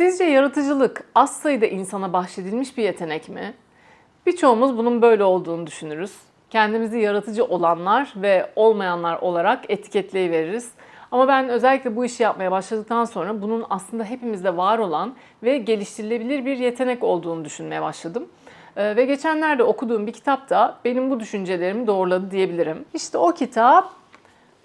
Sizce yaratıcılık az sayıda insana bahşedilmiş bir yetenek mi? Birçoğumuz bunun böyle olduğunu düşünürüz. Kendimizi yaratıcı olanlar ve olmayanlar olarak etiketleyiveririz. Ama ben özellikle bu işi yapmaya başladıktan sonra bunun aslında hepimizde var olan ve geliştirilebilir bir yetenek olduğunu düşünmeye başladım. Ee, Ve geçenlerde okuduğum bir kitap da benim bu düşüncelerimi doğruladı diyebilirim. İşte o kitap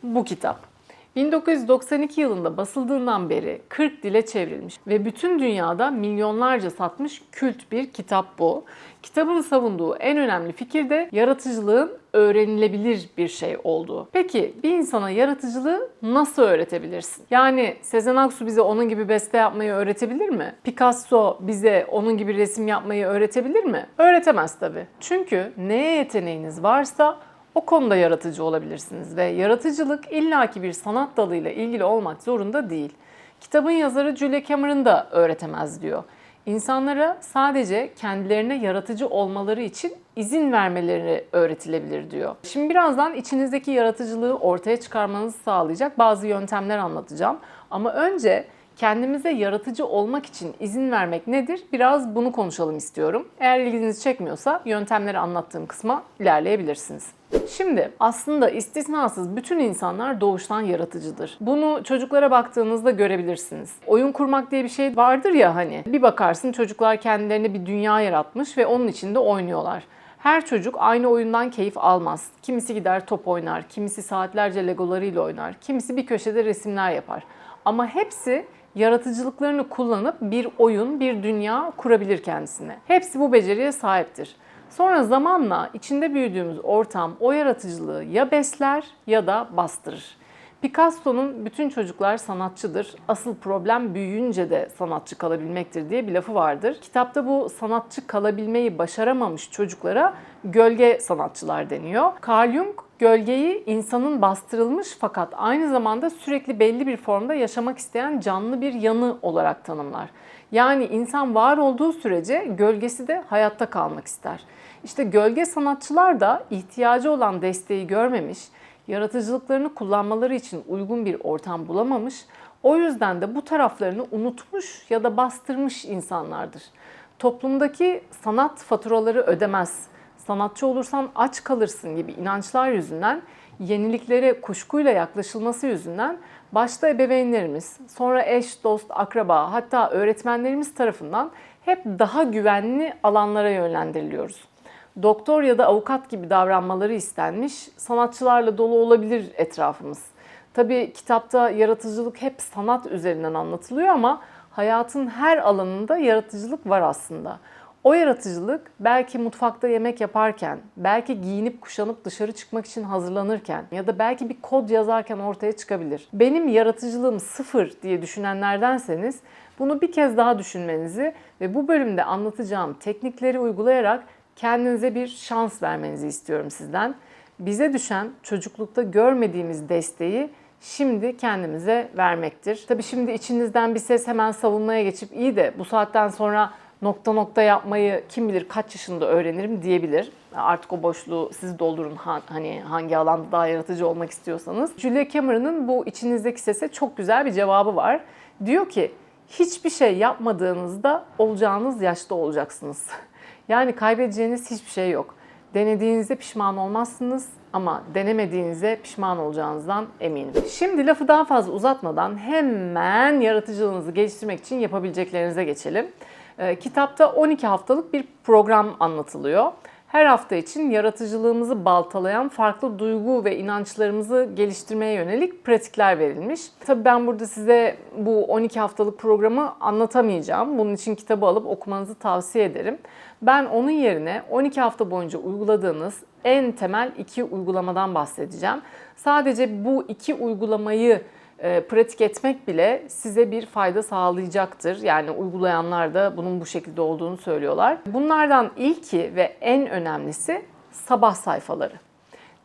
bu kitap. 1992 yılında basıldığından beri 40 dile çevrilmiş ve bütün dünyada milyonlarca satmış kült bir kitap bu. Kitabın savunduğu en önemli fikir de yaratıcılığın öğrenilebilir bir şey olduğu. Peki bir insana yaratıcılığı nasıl öğretebilirsin? Yani Sezen Aksu bize onun gibi beste yapmayı öğretebilir mi? Picasso bize onun gibi resim yapmayı öğretebilir mi? Öğretemez tabii. Çünkü neye yeteneğiniz varsa o konuda yaratıcı olabilirsiniz ve yaratıcılık illaki bir sanat dalıyla ilgili olmak zorunda değil. Kitabın yazarı Julia Cameron da öğretemez diyor. İnsanlara sadece kendilerine yaratıcı olmaları için izin vermeleri öğretilebilir diyor. Şimdi birazdan içinizdeki yaratıcılığı ortaya çıkarmanızı sağlayacak bazı yöntemler anlatacağım. Ama önce kendimize yaratıcı olmak için izin vermek nedir? Biraz bunu konuşalım istiyorum. Eğer ilginizi çekmiyorsa yöntemleri anlattığım kısma ilerleyebilirsiniz. Şimdi aslında istisnasız bütün insanlar doğuştan yaratıcıdır. Bunu çocuklara baktığınızda görebilirsiniz. Oyun kurmak diye bir şey vardır ya hani. Bir bakarsın çocuklar kendilerine bir dünya yaratmış ve onun içinde oynuyorlar. Her çocuk aynı oyundan keyif almaz. Kimisi gider top oynar, kimisi saatlerce legolarıyla oynar, kimisi bir köşede resimler yapar. Ama hepsi yaratıcılıklarını kullanıp bir oyun, bir dünya kurabilir kendisine. Hepsi bu beceriye sahiptir. Sonra zamanla içinde büyüdüğümüz ortam o yaratıcılığı ya besler ya da bastırır. Picasso'nun bütün çocuklar sanatçıdır. Asıl problem büyüyünce de sanatçı kalabilmektir diye bir lafı vardır. Kitapta bu sanatçı kalabilmeyi başaramamış çocuklara gölge sanatçılar deniyor. Carl Jung gölgeyi insanın bastırılmış fakat aynı zamanda sürekli belli bir formda yaşamak isteyen canlı bir yanı olarak tanımlar. Yani insan var olduğu sürece gölgesi de hayatta kalmak ister. İşte gölge sanatçılar da ihtiyacı olan desteği görmemiş, yaratıcılıklarını kullanmaları için uygun bir ortam bulamamış, o yüzden de bu taraflarını unutmuş ya da bastırmış insanlardır. Toplumdaki sanat faturaları ödemez, sanatçı olursan aç kalırsın gibi inançlar yüzünden yeniliklere kuşkuyla yaklaşılması yüzünden başta ebeveynlerimiz, sonra eş, dost, akraba hatta öğretmenlerimiz tarafından hep daha güvenli alanlara yönlendiriliyoruz doktor ya da avukat gibi davranmaları istenmiş, sanatçılarla dolu olabilir etrafımız. Tabii kitapta yaratıcılık hep sanat üzerinden anlatılıyor ama hayatın her alanında yaratıcılık var aslında. O yaratıcılık belki mutfakta yemek yaparken, belki giyinip kuşanıp dışarı çıkmak için hazırlanırken ya da belki bir kod yazarken ortaya çıkabilir. Benim yaratıcılığım sıfır diye düşünenlerdenseniz bunu bir kez daha düşünmenizi ve bu bölümde anlatacağım teknikleri uygulayarak kendinize bir şans vermenizi istiyorum sizden. Bize düşen çocuklukta görmediğimiz desteği şimdi kendimize vermektir. Tabii şimdi içinizden bir ses hemen savunmaya geçip iyi de bu saatten sonra nokta nokta yapmayı kim bilir kaç yaşında öğrenirim diyebilir. Artık o boşluğu siz doldurun hani hangi alanda daha yaratıcı olmak istiyorsanız. Julia Cameron'ın bu içinizdeki sese çok güzel bir cevabı var. Diyor ki hiçbir şey yapmadığınızda olacağınız yaşta olacaksınız. Yani kaybedeceğiniz hiçbir şey yok. Denediğinizde pişman olmazsınız ama denemediğinizde pişman olacağınızdan eminim. Şimdi lafı daha fazla uzatmadan hemen yaratıcılığınızı geliştirmek için yapabileceklerinize geçelim. Ee, kitapta 12 haftalık bir program anlatılıyor. Her hafta için yaratıcılığımızı baltalayan farklı duygu ve inançlarımızı geliştirmeye yönelik pratikler verilmiş. Tabii ben burada size bu 12 haftalık programı anlatamayacağım. Bunun için kitabı alıp okumanızı tavsiye ederim. Ben onun yerine 12 hafta boyunca uyguladığınız en temel iki uygulamadan bahsedeceğim. Sadece bu iki uygulamayı pratik etmek bile size bir fayda sağlayacaktır. Yani uygulayanlar da bunun bu şekilde olduğunu söylüyorlar. Bunlardan ilki ve en önemlisi sabah sayfaları.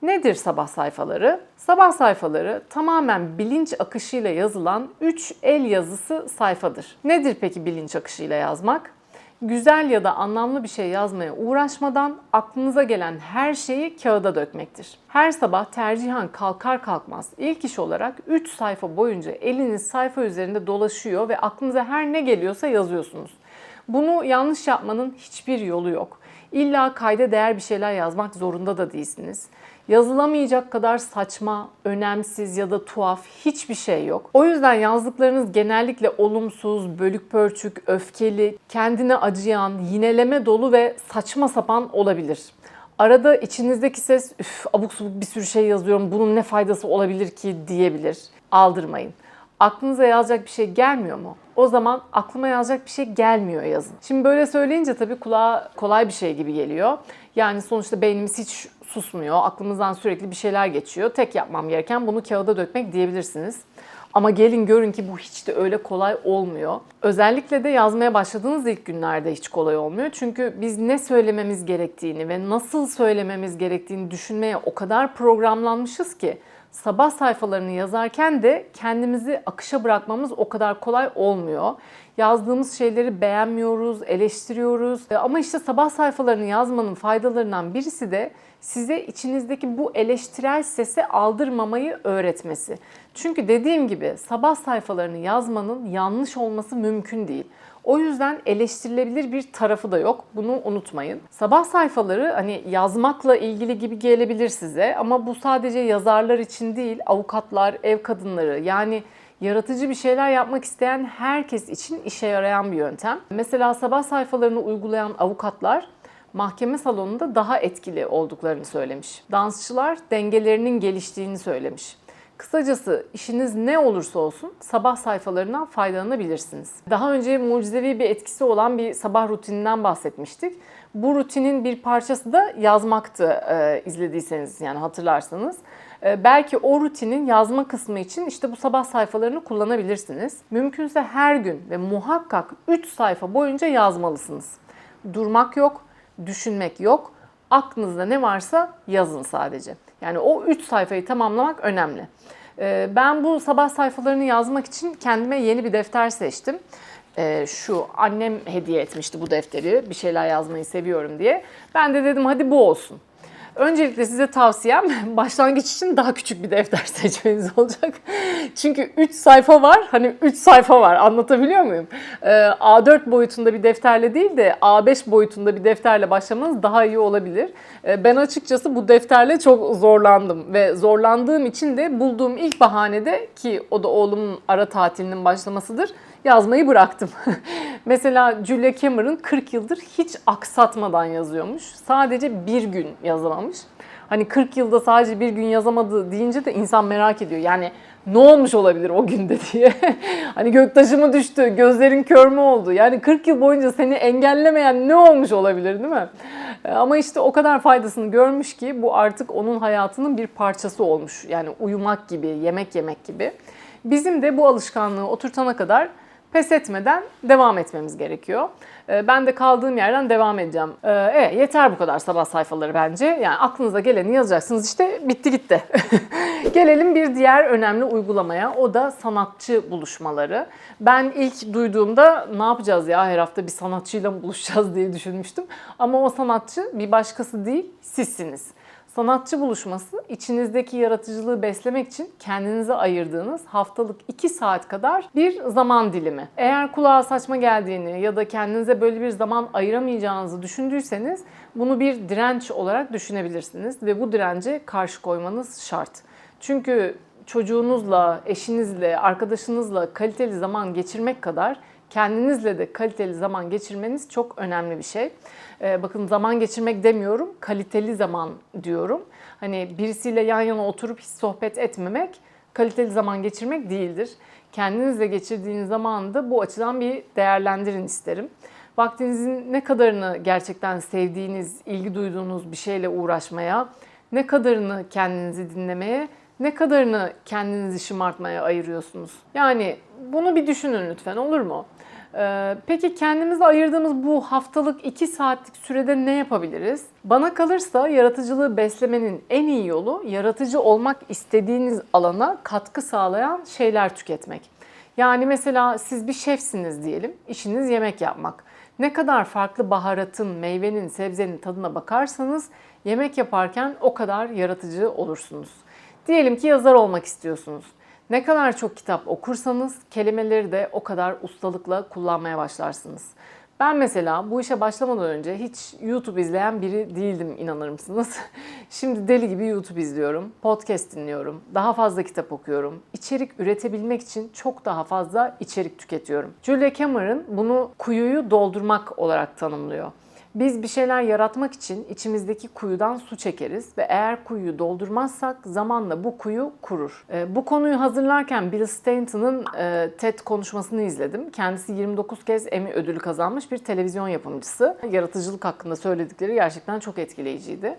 Nedir sabah sayfaları? Sabah sayfaları tamamen bilinç akışıyla yazılan 3 el yazısı sayfadır. Nedir peki bilinç akışıyla yazmak? Güzel ya da anlamlı bir şey yazmaya uğraşmadan aklınıza gelen her şeyi kağıda dökmektir. Her sabah tercihen kalkar kalkmaz ilk iş olarak 3 sayfa boyunca eliniz sayfa üzerinde dolaşıyor ve aklınıza her ne geliyorsa yazıyorsunuz. Bunu yanlış yapmanın hiçbir yolu yok. İlla kayda değer bir şeyler yazmak zorunda da değilsiniz. Yazılamayacak kadar saçma, önemsiz ya da tuhaf hiçbir şey yok. O yüzden yazdıklarınız genellikle olumsuz, bölük pörçük, öfkeli, kendine acıyan, yineleme dolu ve saçma sapan olabilir. Arada içinizdeki ses üf abuk subuk bir sürü şey yazıyorum bunun ne faydası olabilir ki diyebilir. Aldırmayın. Aklınıza yazacak bir şey gelmiyor mu? O zaman aklıma yazacak bir şey gelmiyor yazın. Şimdi böyle söyleyince tabii kulağa kolay bir şey gibi geliyor. Yani sonuçta beynimiz hiç susmuyor. Aklımızdan sürekli bir şeyler geçiyor. Tek yapmam gereken bunu kağıda dökmek diyebilirsiniz. Ama gelin görün ki bu hiç de öyle kolay olmuyor. Özellikle de yazmaya başladığınız ilk günlerde hiç kolay olmuyor. Çünkü biz ne söylememiz gerektiğini ve nasıl söylememiz gerektiğini düşünmeye o kadar programlanmışız ki sabah sayfalarını yazarken de kendimizi akışa bırakmamız o kadar kolay olmuyor. Yazdığımız şeyleri beğenmiyoruz, eleştiriyoruz. E, Ama işte sabah sayfalarını yazmanın faydalarından birisi de size içinizdeki bu eleştirel sesi aldırmamayı öğretmesi. Çünkü dediğim gibi sabah sayfalarını yazmanın yanlış olması mümkün değil. O yüzden eleştirilebilir bir tarafı da yok. Bunu unutmayın. Sabah sayfaları hani yazmakla ilgili gibi gelebilir size ama bu sadece yazarlar için değil, avukatlar, ev kadınları yani yaratıcı bir şeyler yapmak isteyen herkes için işe yarayan bir yöntem. Mesela sabah sayfalarını uygulayan avukatlar mahkeme salonunda daha etkili olduklarını söylemiş. Dansçılar dengelerinin geliştiğini söylemiş. Kısacası işiniz ne olursa olsun sabah sayfalarından faydalanabilirsiniz. Daha önce mucizevi bir etkisi olan bir sabah rutininden bahsetmiştik. Bu rutinin bir parçası da yazmaktı e, izlediyseniz yani hatırlarsanız. E, belki o rutinin yazma kısmı için işte bu sabah sayfalarını kullanabilirsiniz. Mümkünse her gün ve muhakkak 3 sayfa boyunca yazmalısınız. Durmak yok, düşünmek yok. Aklınızda ne varsa yazın sadece. Yani o 3 sayfayı tamamlamak önemli. Ee, Ben bu sabah sayfalarını yazmak için kendime yeni bir defter seçtim. Ee, Şu annem hediye etmişti bu defteri. Bir şeyler yazmayı seviyorum diye. Ben de dedim hadi bu olsun. Öncelikle size tavsiyem başlangıç için daha küçük bir defter seçmeniz olacak. Çünkü 3 sayfa var. Hani 3 sayfa var. Anlatabiliyor muyum? Ee, A4 boyutunda bir defterle değil de A5 boyutunda bir defterle başlamanız daha iyi olabilir. Ee, Ben açıkçası bu defterle çok zorlandım ve zorlandığım için de bulduğum ilk bahanede ki o da oğlumun ara tatilinin başlamasıdır yazmayı bıraktım. Mesela Julia Cameron 40 yıldır hiç aksatmadan yazıyormuş. Sadece bir gün yazamamış. Hani 40 yılda sadece bir gün yazamadı deyince de insan merak ediyor. Yani ne olmuş olabilir o günde diye. hani göktaşı mı düştü, gözlerin kör mü oldu? Yani 40 yıl boyunca seni engellemeyen ne olmuş olabilir değil mi? E, Ama işte o kadar faydasını görmüş ki bu artık onun hayatının bir parçası olmuş. Yani uyumak gibi, yemek yemek gibi. Bizim de bu alışkanlığı oturtana kadar pes etmeden devam etmemiz gerekiyor. Ee, Ben de kaldığım yerden devam edeceğim. Ee, Evet yeter bu kadar sabah sayfaları bence. Yani aklınıza geleni yazacaksınız işte bitti gitti. Gelelim bir diğer önemli uygulamaya. O da sanatçı buluşmaları. Ben ilk duyduğumda ne yapacağız ya her hafta bir sanatçıyla mı buluşacağız diye düşünmüştüm. Ama o sanatçı bir başkası değil sizsiniz. Sanatçı buluşması içinizdeki yaratıcılığı beslemek için kendinize ayırdığınız haftalık 2 saat kadar bir zaman dilimi. Eğer kulağa saçma geldiğini ya da kendinize böyle bir zaman ayıramayacağınızı düşündüyseniz bunu bir direnç olarak düşünebilirsiniz ve bu dirence karşı koymanız şart. Çünkü çocuğunuzla, eşinizle, arkadaşınızla kaliteli zaman geçirmek kadar kendinizle de kaliteli zaman geçirmeniz çok önemli bir şey. Ee, bakın zaman geçirmek demiyorum, kaliteli zaman diyorum. Hani birisiyle yan yana oturup hiç sohbet etmemek kaliteli zaman geçirmek değildir. Kendinizle geçirdiğiniz zamanı da bu açıdan bir değerlendirin isterim. Vaktinizin ne kadarını gerçekten sevdiğiniz, ilgi duyduğunuz bir şeyle uğraşmaya, ne kadarını kendinizi dinlemeye, ne kadarını kendinizi şımartmaya ayırıyorsunuz? Yani bunu bir düşünün lütfen olur mu? Ee, Peki kendimize ayırdığımız bu haftalık 2 saatlik sürede ne yapabiliriz? Bana kalırsa yaratıcılığı beslemenin en iyi yolu yaratıcı olmak istediğiniz alana katkı sağlayan şeyler tüketmek. Yani mesela siz bir şefsiniz diyelim, işiniz yemek yapmak. Ne kadar farklı baharatın, meyvenin, sebzenin tadına bakarsanız yemek yaparken o kadar yaratıcı olursunuz. Diyelim ki yazar olmak istiyorsunuz. Ne kadar çok kitap okursanız kelimeleri de o kadar ustalıkla kullanmaya başlarsınız. Ben mesela bu işe başlamadan önce hiç YouTube izleyen biri değildim inanır mısınız? Şimdi deli gibi YouTube izliyorum, podcast dinliyorum, daha fazla kitap okuyorum. İçerik üretebilmek için çok daha fazla içerik tüketiyorum. Julia Cameron bunu kuyuyu doldurmak olarak tanımlıyor. Biz bir şeyler yaratmak için içimizdeki kuyudan su çekeriz ve eğer kuyuyu doldurmazsak zamanla bu kuyu kurur. E, bu konuyu hazırlarken Bill Stanton'ın e, TED konuşmasını izledim. Kendisi 29 kez Emmy ödülü kazanmış bir televizyon yapımcısı. Yaratıcılık hakkında söyledikleri gerçekten çok etkileyiciydi.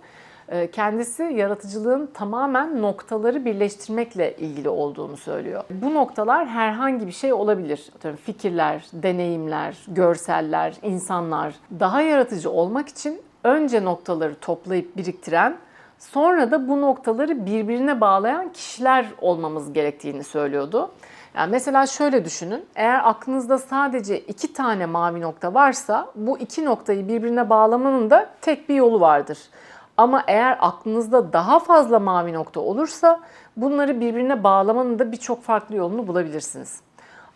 E, kendisi yaratıcılığın tamamen noktaları birleştirmekle ilgili olduğunu söylüyor. Bu noktalar herhangi bir şey olabilir. Fikirler, deneyimler, görseller, insanlar. Daha yaratıcı olmak için önce noktaları toplayıp biriktiren, sonra da bu noktaları birbirine bağlayan kişiler olmamız gerektiğini söylüyordu. Yani mesela şöyle düşünün. Eğer aklınızda sadece iki tane mavi nokta varsa bu iki noktayı birbirine bağlamanın da tek bir yolu vardır. Ama eğer aklınızda daha fazla mavi nokta olursa bunları birbirine bağlamanın da birçok farklı yolunu bulabilirsiniz.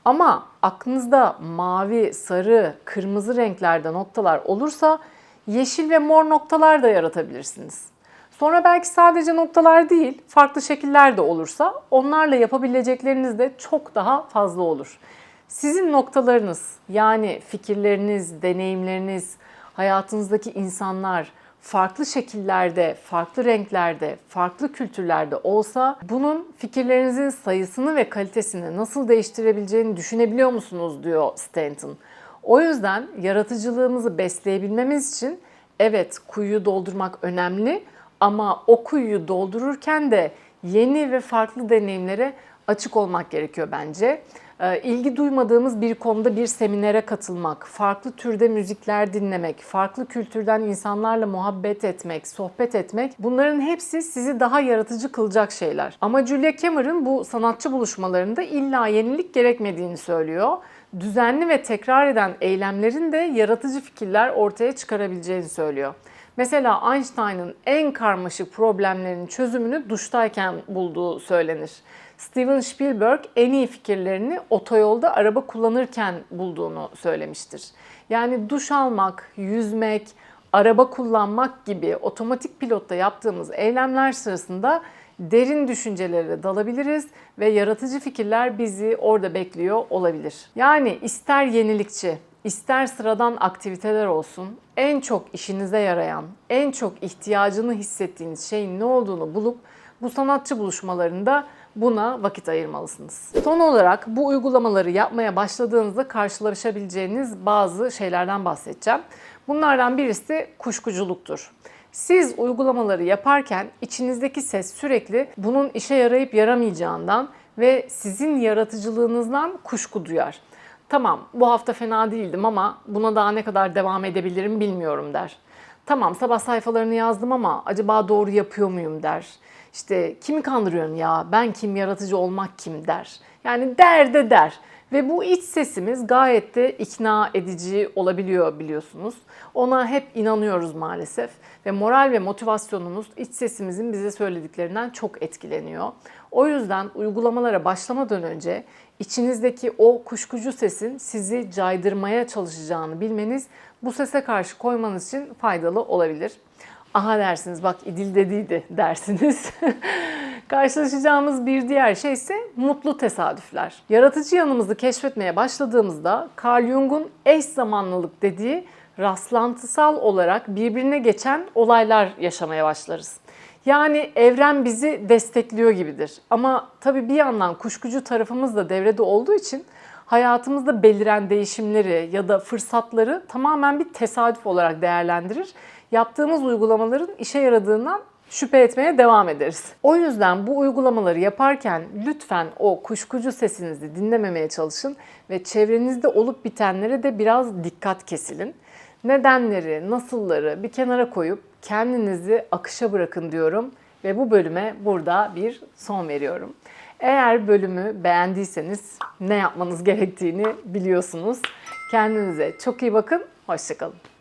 Ama aklınızda mavi, sarı, kırmızı renklerde noktalar olursa yeşil ve mor noktalar da yaratabilirsiniz. Sonra belki sadece noktalar değil, farklı şekiller de olursa onlarla yapabilecekleriniz de çok daha fazla olur. Sizin noktalarınız yani fikirleriniz, deneyimleriniz, hayatınızdaki insanlar, farklı şekillerde, farklı renklerde, farklı kültürlerde olsa bunun fikirlerinizin sayısını ve kalitesini nasıl değiştirebileceğini düşünebiliyor musunuz diyor Stanton. O yüzden yaratıcılığımızı besleyebilmemiz için evet kuyuyu doldurmak önemli ama o kuyuyu doldururken de yeni ve farklı deneyimlere açık olmak gerekiyor bence. Ee, ilgi duymadığımız bir konuda bir seminere katılmak, farklı türde müzikler dinlemek, farklı kültürden insanlarla muhabbet etmek, sohbet etmek bunların hepsi sizi daha yaratıcı kılacak şeyler. Ama Julia Cameron bu sanatçı buluşmalarında illa yenilik gerekmediğini söylüyor. Düzenli ve tekrar eden eylemlerin de yaratıcı fikirler ortaya çıkarabileceğini söylüyor. Mesela Einstein'ın en karmaşık problemlerinin çözümünü duştayken bulduğu söylenir. Steven Spielberg en iyi fikirlerini otoyolda araba kullanırken bulduğunu söylemiştir. Yani duş almak, yüzmek, araba kullanmak gibi otomatik pilotta yaptığımız eylemler sırasında derin düşüncelere dalabiliriz ve yaratıcı fikirler bizi orada bekliyor olabilir. Yani ister yenilikçi, ister sıradan aktiviteler olsun, en çok işinize yarayan, en çok ihtiyacını hissettiğiniz şeyin ne olduğunu bulup bu sanatçı buluşmalarında buna vakit ayırmalısınız. Son olarak bu uygulamaları yapmaya başladığınızda karşılaşabileceğiniz bazı şeylerden bahsedeceğim. Bunlardan birisi kuşkuculuktur. Siz uygulamaları yaparken içinizdeki ses sürekli bunun işe yarayıp yaramayacağından ve sizin yaratıcılığınızdan kuşku duyar. Tamam bu hafta fena değildim ama buna daha ne kadar devam edebilirim bilmiyorum der. Tamam sabah sayfalarını yazdım ama acaba doğru yapıyor muyum der. İşte kimi kandırıyorsun ya ben kim yaratıcı olmak kim der. Yani der de der. Ve bu iç sesimiz gayet de ikna edici olabiliyor biliyorsunuz. Ona hep inanıyoruz maalesef. Ve moral ve motivasyonumuz iç sesimizin bize söylediklerinden çok etkileniyor. O yüzden uygulamalara başlamadan önce içinizdeki o kuşkucu sesin sizi caydırmaya çalışacağını bilmeniz bu sese karşı koymanız için faydalı olabilir. Aha dersiniz bak İdil dediydi dersiniz. Karşılaşacağımız bir diğer şey ise mutlu tesadüfler. Yaratıcı yanımızı keşfetmeye başladığımızda Carl Jung'un eş zamanlılık dediği rastlantısal olarak birbirine geçen olaylar yaşamaya başlarız. Yani evren bizi destekliyor gibidir. Ama tabii bir yandan kuşkucu tarafımız da devrede olduğu için hayatımızda beliren değişimleri ya da fırsatları tamamen bir tesadüf olarak değerlendirir. Yaptığımız uygulamaların işe yaradığından şüphe etmeye devam ederiz. O yüzden bu uygulamaları yaparken lütfen o kuşkucu sesinizi dinlememeye çalışın ve çevrenizde olup bitenlere de biraz dikkat kesilin. Nedenleri, nasılları bir kenara koyup kendinizi akışa bırakın diyorum ve bu bölüme burada bir son veriyorum. Eğer bölümü beğendiyseniz ne yapmanız gerektiğini biliyorsunuz. Kendinize çok iyi bakın. Hoşçakalın.